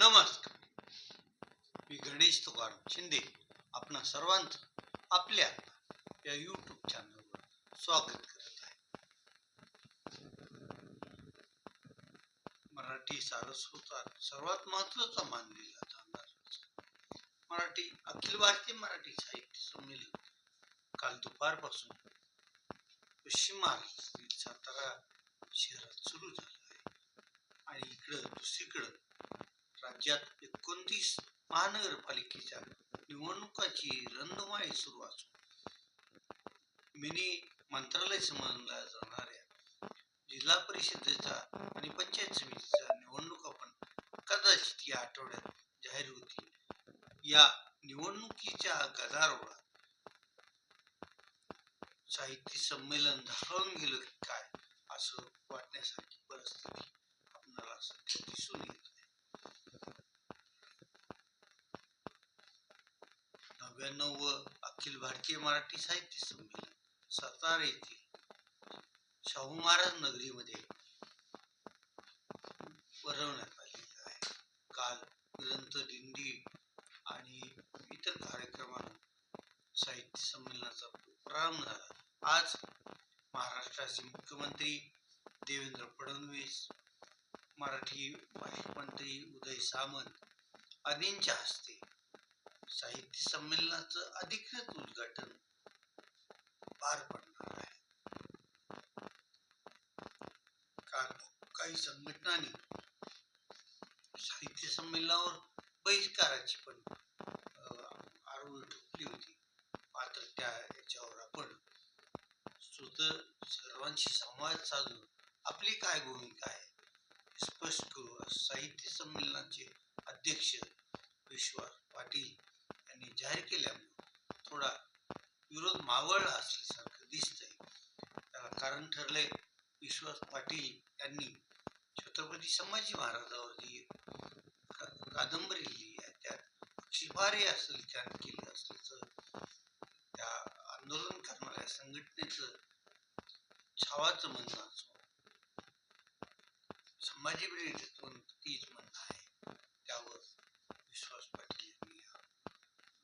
नमस्कार. मी गणेश तुकाराम शिंदे. आपणा सर्वांचं आपल्या या यूट्यूब चॅनलवर स्वागत करत आहे. मराठी सारस्वतात सर्वात महत्त्वाचा मानलेला जाणार मराठी अखिल भारतीय मराठी साहित्य संमेलन काल दुपारपासून पश्चिम महाराष्ट्रातील सातारा शहरात सुरू झालं आहे. आणि इकडं दुसरीकडं राज्यात एकोणतीस महानगरपालिकेच्या निवडणुकाची रंगमाई सुरू असून मिनी मंत्रालय समजल्या जाणाऱ्या जिल्हा परिषदेचा आणि पंचायत समितीचा निवडणुका पण कदाचित या आठवड्यात जाहीर होतील. या निवडणुकीच्या गदारोळात साहित्य संमेलन धारावून गेलं काय असं वाटण्यासाठी परिस्थिती आपणाला सध्या दिसून येत आहे नव्याण्णव अखिल मराठी साहित्य संमेलन सातारा येथील शाहू महाराज नगरीमध्ये भरवण्यात आलेलं आहे. काल ग्रंथ दिंडी आणि इतर कार्यक्रमांना साहित्य संमेलनाचा प्रारंभ झाला. आज महाराष्ट्राचे मुख्यमंत्री देवेंद्र फडणवीस मराठी भाषा मंत्री उदय सामंत आदींच्या हस्ते साहित्य संमेलनाचं अधिकृत उद्घाटन पार पडणार आहे. काल काही संघटनांनी साहित्य संमेलनावर बहिष्काराची पण आरोग्य ठोकली होती. मात्र त्या याच्यावर आपण स्वतः सर्वांशी संवाद साधून आपली काय भूमिका आहे स्पष्ट करू. साहित्य संमेलनाचे अध्यक्ष विश्वास पाटील जाहीर केल्यामुळे थोडा विरोध मावळला असल्यासारखं दिसतंय. त्याला कारण ठरले विश्वास पाटील यांनी छत्रपती संभाजी महाराजावर जी कादंबरी लिहिली आहे. त्यात शिफारी असेल त्यानं केलं असल्याचं त्या आंदोलन करणाऱ्या संघटनेचं छावाचं म्हणणं असो संभाजी ब्रिगेडचं तीच म्हणणं आहे. त्यावर विश्वास पाटील यांनी हा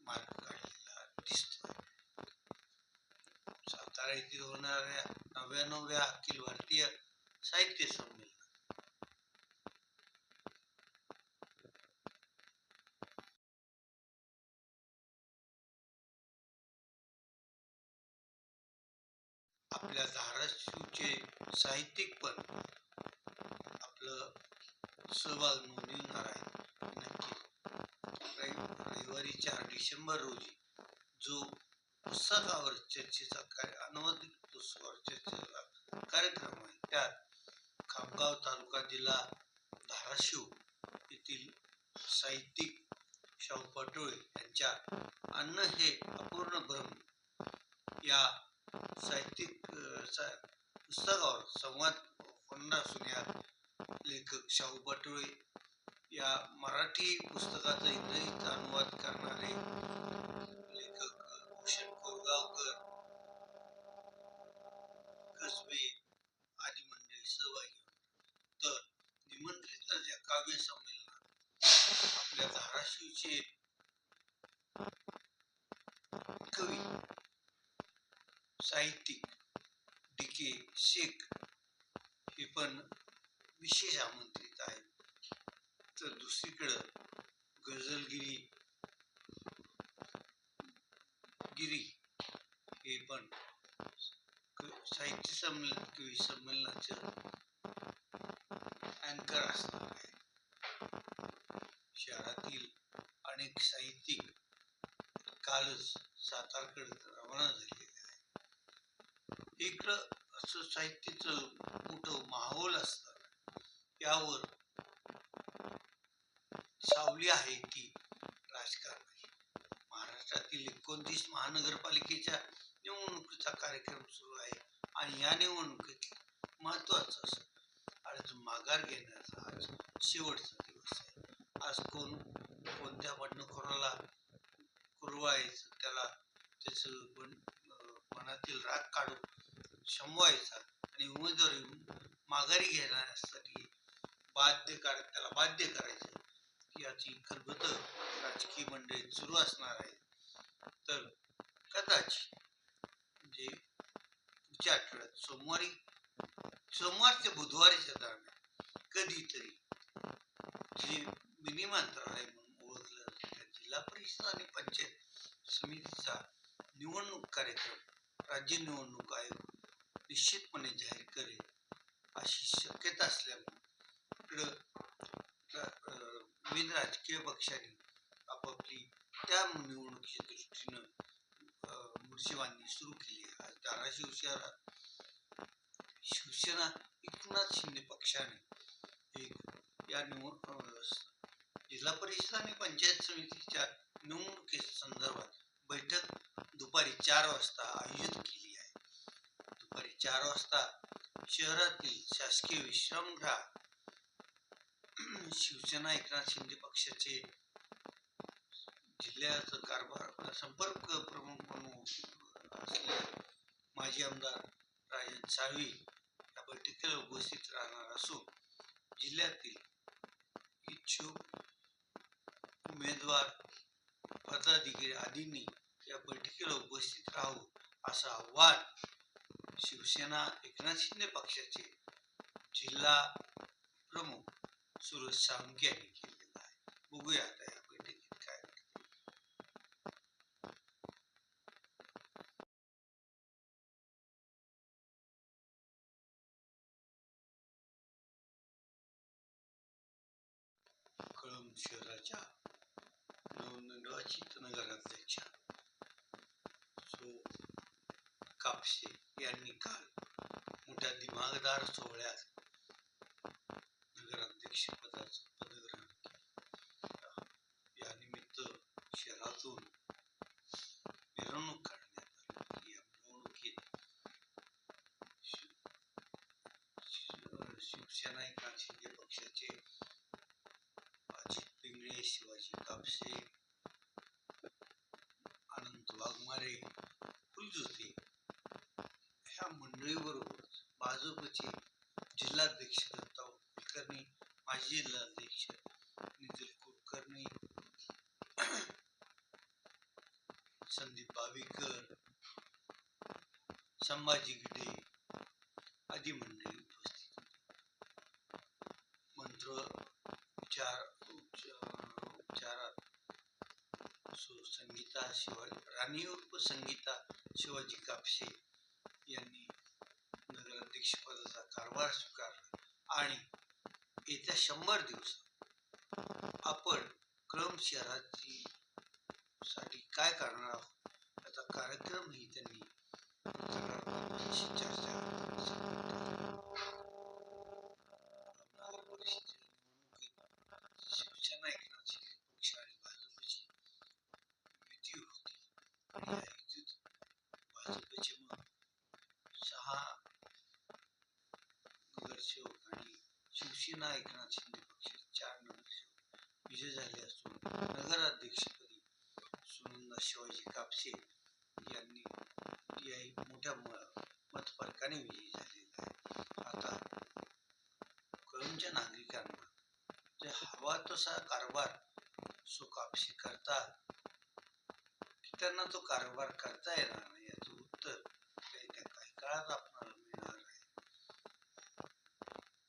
मार्ग काढलेला सातारा येथे होणाऱ्या नव्याण्णव्या अखिल भारतीय साहित्य संमेलन आपल्या धाराशिवचे साहित्यिक पण आपलं सहभाग नोंदविणार आहे नक्की डिसेंबर रोजी जो पुस्तकावर चर्चेचा कार्य अनुवादित पुस्तकावर चर्चेचा कार्यक्रम आहे त्यात खामगाव तालुका जिल्हा धाराशिव येथील साहित्यिक शाहू पटोळे यांच्या अन्न हे अपूर्ण ब्रह्म या साहित्यिक सा- पुस्तकावर संवाद होणार असून यात लेखक शाहू पटोळे या मराठी पुस्तकाचा इंग्रजीत अनुवाद करणारे लेखक भूषण कोरगावकर कसबे आदी मंडळी सहभागी तर निमंत्रित या काव्य संमेलनात आपल्या धाराशिवचे कवी साहित्यिक डी के शेख हे पण विशेष आमंत्रित आहेत. तर दुसरीकडं गझलगिरी गिरी हे पण साहित्य संमेलन किंवा संमेलनाचं अँकर असणार आहे. शहरातील अनेक साहित्यिक कालच सातारकडे रवाना झालेले आहे इकडं असं साहित्याचं मोठं माहोल असतं यावर लावली आहे की राजकारणाची महाराष्ट्रातील एकोणतीस महानगरपालिकेच्या निवडणुकीचा कार्यक्रम सुरू आहे आणि या निवडणुकीत महत्वाचं असं आज माघार घेण्याचा आज शेवटचा दिवस आहे. आज कोण कोणत्या बंडखोराला कुरवायचं त्याला त्याचं पण मनातील राग काढून शमवायचा आणि उमेदवारी माघारी घेण्यासाठी बाध्य कर त्याला बाध्य करायचं. याची खलबत राजकीय मंडळीत सुरू असणार आहे तर कदाचित म्हणजे पुढच्या आठवड्यात सोमवारी सोमवार ते बुधवारीच्या दरम्यान कधीतरी जे मिनी मंत्रालय म्हणून ओळखलं जिल्हा परिषद आणि पंचायत समितीचा निवडणूक कार्यक्रम राज्य निवडणूक आयोग निश्चितपणे जाहीर करेल अशी विविध राजकीय पक्षांनी आपापली त्या निवडणुकीच्या दृष्टीनं अं, सुरू केली आज धाराशिव शहरात शिवसेना एकनाथ शिंदे पक्षाने एक या निवड जिल्हा परिषद आणि पंचायत समितीच्या निवडणुकी संदर्भात बैठक दुपारी चार वाजता आयोजित केली आहे. दुपारी चार वाजता शहरातील शासकीय विश्रामगृहात शिवसेना एकनाथ शिंदे पक्षाचे जिल्ह्याचा कारभार संपर्क प्रमुख म्हणून असलेले माजी आमदार राजन साळवी या बैठकीला उपस्थित राहणार असून जिल्ह्यातील इच्छुक उमेदवार पदाधिकारी आदींनी या बैठकीला उपस्थित राहू असं आव्हान शिवसेना एकनाथ शिंदे पक्षाचे जिल्हा प्रमुख सुरज साळुंके यांनी केलेला आहे. बघूया आता या बैठकीत काय कळम कळंब शहराच्या नवनिर्वाचित नगराध्यक्षा सो कापसे यांनी काल मोठ्या दिमागदार सोहळ्यात नगराध्यक्ष पदाचं पदग्रहण केलं यानिमित्त शहरातून मिरवणूक काढण्यात आली. या मिरवणुकीत शिव- शिव- शिवसेना एकनाथ शिंदे पक्षाचे अजित पिंगळे शिवाजी कापसे अनंत वाघमारे फुलज्योती ह्या मंडळीबरोबर भाजपचे जिल्हाध्यक्ष दत्ता कुलकर्णी माजी जिल्हाध्यक्ष नितीन कुलकर्णी संदीप बाविकर संभाजी गिडे. आदी मंडळी उपस्थित मंत्र उच्चार उपचारात संगीता शिवाजी राणी उर्फ संगीता शिवाजी कापसे यांनी नगराध्यक्षपदाचा कारभार स्वीकारला आणि येत्या शंभर दिवस. आपण क्रम शहराची साठी काय करणार आहोत? याचा कार्यक्रमही त्यांनी पत्रकारांशी चर्चा करताना नगर परिषदेच्या निवडणुकीत शिवसेना एकनाथ शिंदे पक्ष आणि भाजपची युती होती आणि या युतीत भाजपचे मग सहा नगरसेवक आणि शिवसेना एकनाथ शिंदे पक्ष चार नगरसेवक विजय झाले असून नगराध्यक्षपदी सुनंदा शिवाजी कापसे यांनी याही मोठ्या मतफरकाने विजयी झालेला आहे आता कळमच्या नागरिकांना जे हवा तसा कारभार सो कापसे करतात त्यांना तो कारभार करता येणार नाही याचं उत्तर काही काळात आपणाला मिळणार आहे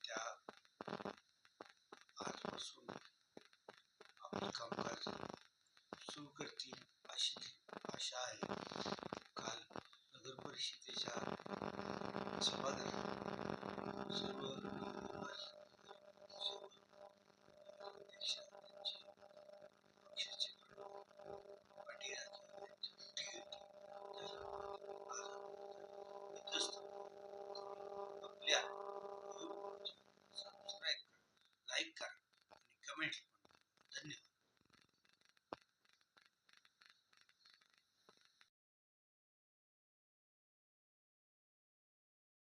त्या आजपासून आपलं कामकाज सुरू करतील अशी आशा आहे. काल नगर परिषदेच्या सभागृहात सर्व